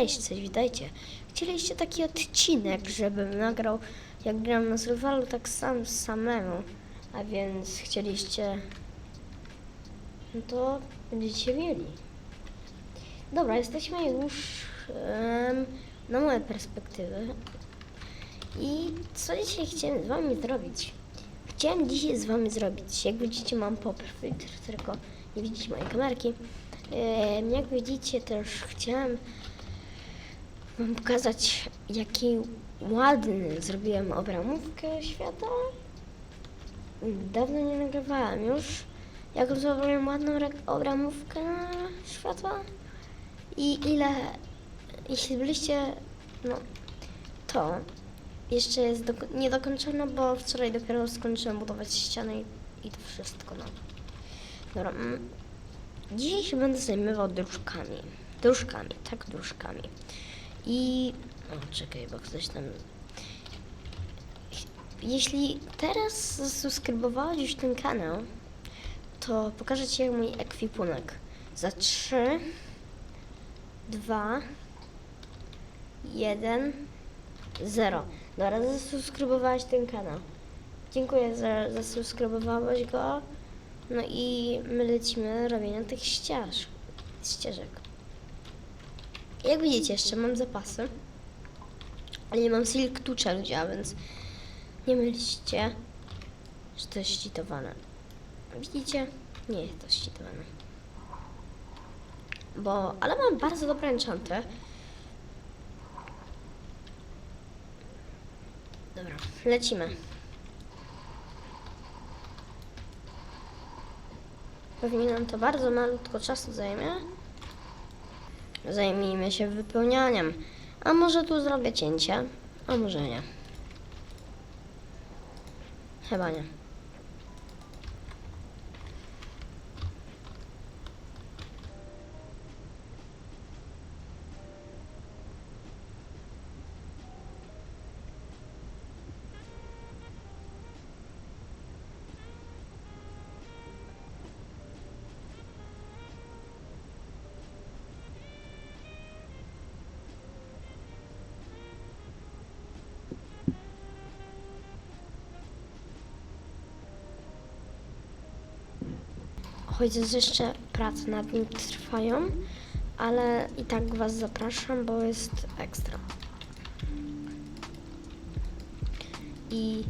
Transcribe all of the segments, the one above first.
Cześć, cześć, witajcie. Chcieliście taki odcinek, żebym nagrał jak gram na survivalu tak sam samemu, a więc chcieliście, no to będziecie mieli. Dobra, jesteśmy już em, na moje perspektywy i co dzisiaj chciałem z wami zrobić? Chciałem dzisiaj z wami zrobić, jak widzicie mam pop tylko nie widzicie mojej kamerki. Em, jak widzicie też chciałem Wam pokazać, jaki ładny zrobiłem obramówkę świata. Dawno nie nagrywałem już. Jak zrobiłem ładną obramówkę świata. I ile, jeśli byliście, no, to jeszcze jest doko- niedokończone, bo wczoraj dopiero skończyłem budować ścianę i, i to wszystko, no. Dobra, mm, dzisiaj się będę zajmował dróżkami. Dróżkami, tak, dróżkami. I. O, czekaj, bo ktoś tam. Jeśli teraz zasubskrybowałeś już ten kanał, to pokażę Ci mój ekwipunek. Za 3, 2, 1, 0. Dobra, zasubskrybowałeś ten kanał. Dziękuję, że zasubskrybowałeś go. No i my lecimy robienia tych ścież, ścieżek. Jak widzicie, jeszcze mam zapasy. Ale nie mam silk tucze ludzie, więc nie myślcie, że to jest ścitowane. Widzicie? Nie jest to ścitowane. Bo, ale mam bardzo dobre enchanty. Dobra, lecimy. Pewnie nam to bardzo malutko czasu zajmie. Zajmijmy się wypełnianiem. A może tu zrobię cięcie? A może nie. Chyba nie. Chociaż jeszcze prace nad nim trwają, ale i tak Was zapraszam, bo jest ekstra. I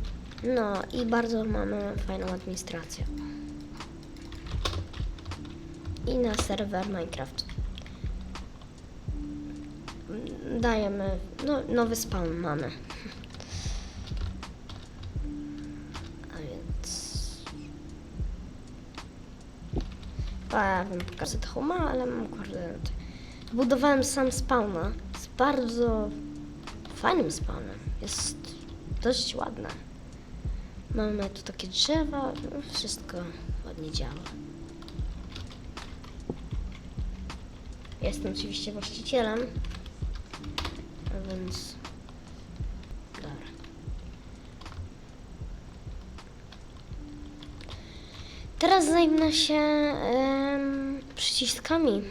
no, i bardzo mamy fajną administrację. I na serwer Minecraft. Dajemy, no, nowy spawn mamy. Bym pokazał to ma, ale mam koordynaty. Budowałem sam spawna z bardzo fajnym spawnem. Jest dość ładne. Mamy tu takie drzewa, wszystko ładnie działa. Jestem oczywiście właścicielem, a więc dobra. Teraz zajmę się przyciskami.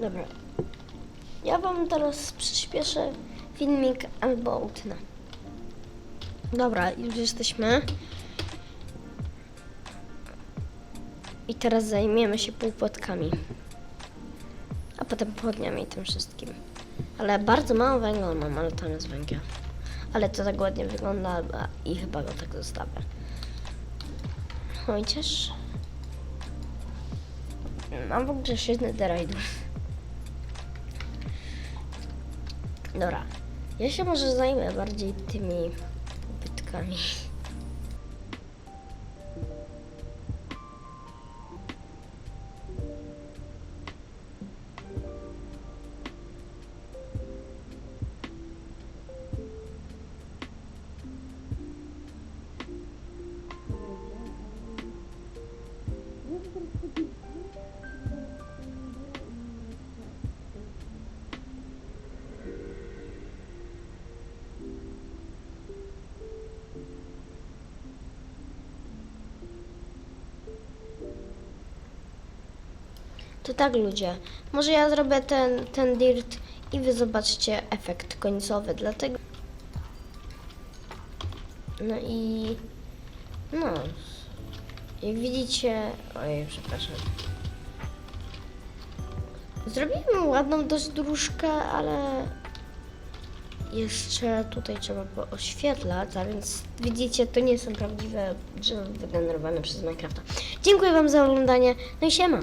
Dobra. Ja wam teraz przyspieszę filmik albo utnę. Dobra, już jesteśmy. I teraz zajmiemy się półpłatkami. potem pochodniami i tym wszystkim. Ale bardzo mało węgla mam, ale nie jest węgiel. Ale to tak ładnie wygląda a- i chyba go tak zostawię. Chociaż... Mam w ogóle świetny derajdów. Dobra. Ja się może zajmę bardziej tymi bytkami. To tak ludzie. Może ja zrobię ten, ten dirt i wy zobaczycie efekt końcowy. Dlatego. No i. No. Jak widzicie. Ojej, przepraszam. Zrobiłem ładną dość dróżkę, ale jeszcze tutaj trzeba oświetlać, a więc widzicie, to nie są prawdziwe drzewa wygenerowane przez Minecrafta. Dziękuję Wam za oglądanie, no i siema!